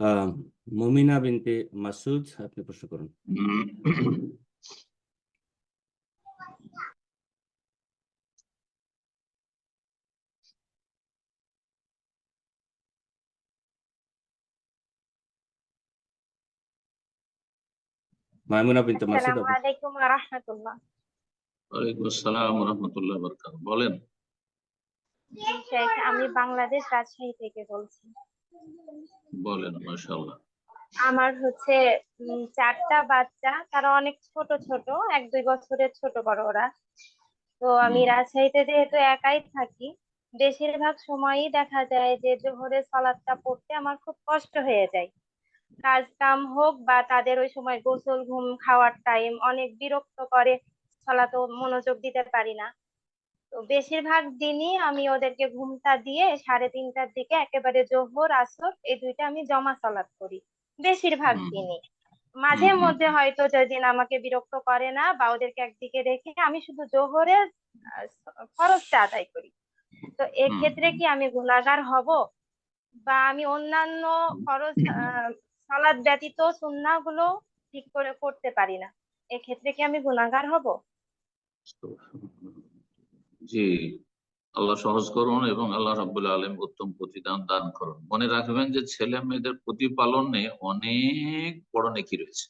আহ মুমিনা বিনতে মাসুদ আপনি প্রশ্ন করুন। মাইমুনা বিনতে মাসুদ আসসালামু আলাইকুম ওয়া রাহমাতুল্লাহ ওয়ালাইকুম আসসালাম রহমতুল্লাহ বরকাত বলেন আমি বাংলাদেশ রাজশাহী থেকে বলছি। বলেন মাশাআল্লাহ। আমার হচ্ছে চারটা বাচ্চা তারা অনেক ছোট ছোট এক দুই বছরের ছোট বড় ওরা। তো আমি রাজশাহীতে যেহেতু একাই থাকি বেশিরভাগ সময়ই দেখা যায় যে জোহরের সালাদটা পড়তে আমার খুব কষ্ট হয়ে যায়। কাজ কাম হোক বা তাদের ওই সময় গোসল ঘুম খাওয়ার টাইম অনেক বিরক্ত করে সালাতো মনোযোগ দিতে পারি না। তো বেশিরভাগ দিনই আমি ওদেরকে ঘুমটা দিয়ে সাড়ে তিনটার দিকে একেবারে জোহর আসর এই দুইটা আমি জমা সালাত করি বেশিরভাগ দিনই। মাঝে মধ্যে হয়তো যেদিন আমাকে বিরক্ত করে না বা ওদেরকে একদিকে রেখে আমি শুধু জোহরের খরচটা আদায় করি। তো এক্ষেত্রে কি আমি গুণাগার হব? বা আমি অন্যান্য খরচ সালাত ব্যতীত সুন্নাহগুলো ঠিক করে করতে পারি না? এক্ষেত্রে কি আমি গুণাগার হব? জি, আল্লাহ সহজ করুন এবং আল্লাহ রাব্বুল আলম উত্তম প্রতিদান দান করুন। মনে রাখবেন যে ছেলে মেয়েদের প্রতিপালনে অনেক বড় নেকি রয়েছে।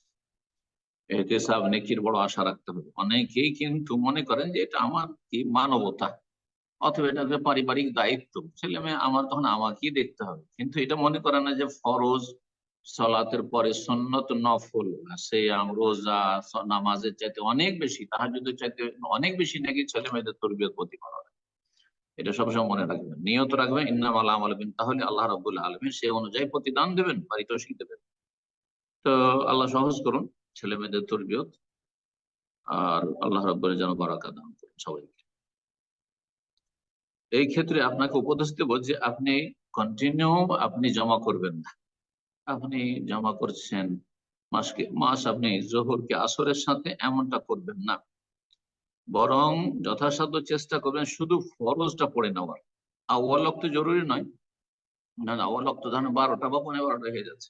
এতে সব নেকির বড় আশা রাখতে হবে। অনেকেই কিন্তু মনে করেন যে এটা আমার কি মানবতা? অথবা এটা পারিবারিক দায়িত্ব। ছেলে মেয়ে আমার তখন আমাকেই দেখতে হবে। কিন্তু এটা মনে করে না যে ফরজ সলাতের পরে সন্নত নফল সেয়াম রোজা নামাজের চাইতে অনেক বেশি তাহাজুদের চাইতে অনেক বেশি নাকি ছেলে মেয়েদের তরবিয়ত প্রতিপালন এটা সবসময় মনে রাখবেন, নিয়ত রাখবেন ইন্নাম আল্লাহ আলমিন তাহলে আল্লাহ রাবুল আলমিন সে অনুযায়ী প্রতিদান দেবেন পারিতোষিক দেবেন। তো আল্লাহ সহজ করুন, ছেলে মেয়েদের তরবিয়ত, আর আল্লাহ রাব্বুল যেন বারাকা দান করুন সবাইকে। এই ক্ষেত্রে আপনাকে উপদেশ দেব যে আপনি কন্টিনিউ আপনি জমা করবেন না। আপনি জমা করছেন, মাসকে মাস আপনি জোহরকে আসরের সাথে এমনটা করবেন না। বরং যথাসাধ্য চেষ্টা করবেন শুধু ফরজটা পড়ে নেওয়ার। আওয়ালক তো জরুরি নয়। না না আওয়ালক তো ধরেন বারোটা বা পনেরো বারোটা হয়ে যাচ্ছে।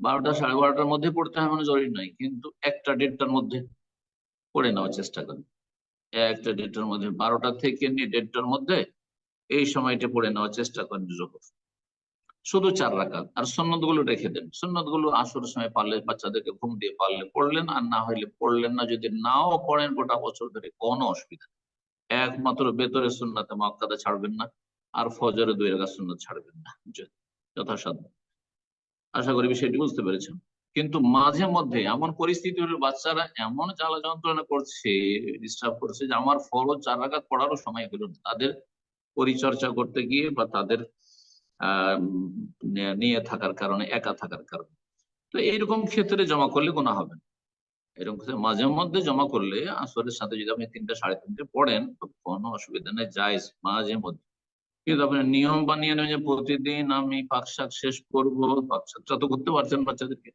বারোটা সাড়ে বারোটার মধ্যে পড়তে হয় মানে জরুরি নয়, কিন্তু একটা দেড়টার মধ্যে পড়ে নেওয়ার চেষ্টা করেন। একটা দেড়টার মধ্যে, বারোটা থেকে নিয়ে দেড়টার মধ্যে এই সময়টা পড়ে নেওয়ার চেষ্টা করেন জোহর। শুধু চার রাকাত। আর সন্ন্যতগুলো রেখে দেন। সন্ন্যতগুলো আসর সময় পারলে বাচ্চাদেরকে ঘুম দিয়ে পারলে পড়লেন, আর না হইলে পড়লেন না, যদি নাও পড়েন গোটা বছর ধরে, কোনো অসুবিধা একমাত্র বেতরে সুন্নাতে মক্কাদা ছাড়বেন না, আর ফজরে দুই রাকাত সুন্নাত ছাড়বেন না। যথাসাধ্য। আশা করি বিষয়টি বুঝতে পেরেছেন। কিন্তু মাঝে মধ্যে এমন পরিস্থিতি হলে বাচ্চারা এমন জ্বালা যন্ত্রণা করছে ডিস্টার্ব করছে যে আমার ফরজ চার রাকাত পড়ারও সময় হলো না। তাদের পরিচর্যা করতে গিয়ে বা তাদের নিয়ে- থাকার কারণে, একা থাকার কারণে। তো এইরকম ক্ষেত্রে জমা করলে কোনো হবে না। এরকম ক্ষেত্রে মাঝে মধ্যে জমা করলে আসরের সাথে যদি আপনি তিনটা, সাড়ে তিনটে পড়েন কোনো অসুবিধা নেই, জায়জ মাঝে মধ্যে। কিন্তু আপনি নিয়ম বানিয়ে নেন যে প্রতিদিন আমি পাক শাক শেষ করব, পাক শাকটা তো করতে পারছেন বাচ্চাদেরকে।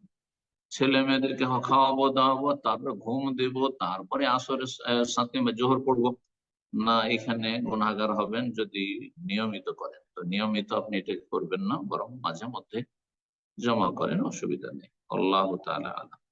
ছেলে মেয়েদেরকে খাওয়াবো, দাওয়াবো, তারপরে ঘুম দেব, তারপরে আসরের সাথে জোহর পড়ব। না, এখানে গুণাগার হবেন যদি নিয়মিত করেন। নিয়মিত আপনি এটা করবেন না, বরং মাঝে মধ্যে জমা করেন, অসুবিধা নেই। আল্লাহ তালা আলাম।